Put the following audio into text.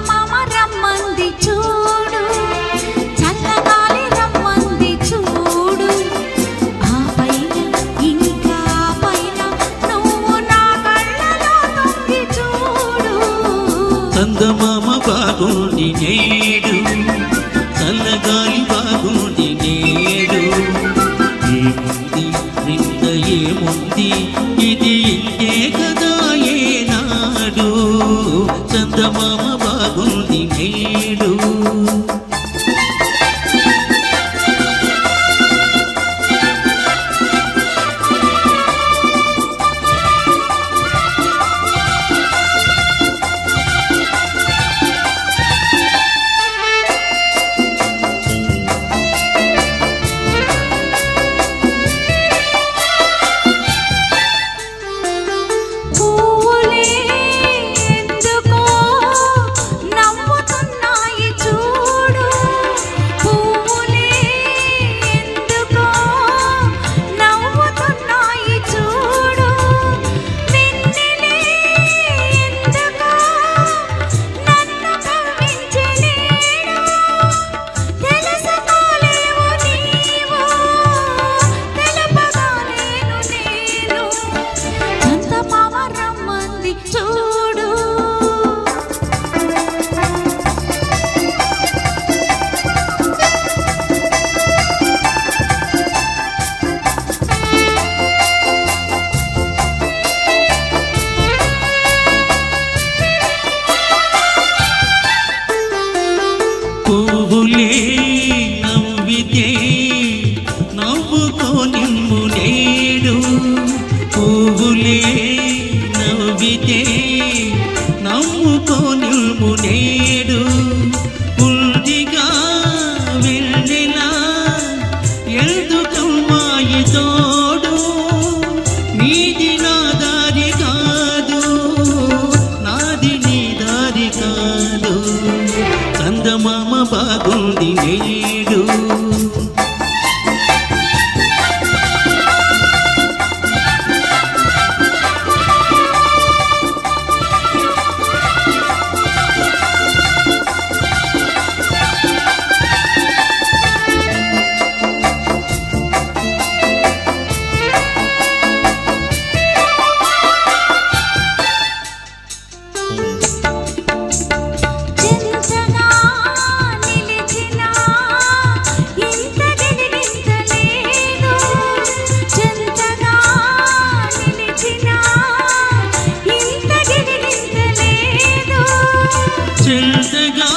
చందమామ రమ్మంది చూడు. చల్లగాలి రమ్మంది చూడు. ఆ పైన ఇంకా పైన నువ్వు నా కళ్ళలో తొంగి చూడు. చందమామ బాగుంది నేడు చందమామ బాగుంది మేడ పువ్వులే నవ్వితే నమ్ముకోని నిమ్ము నేడు. ఉందిగా వెళ్ళిలా ఎందుకమ్మాయి తోడు? నీది నా దారి కాదు నాది నీ దారి కాదు. చందమామ బాగుంది నేడు जिंदगी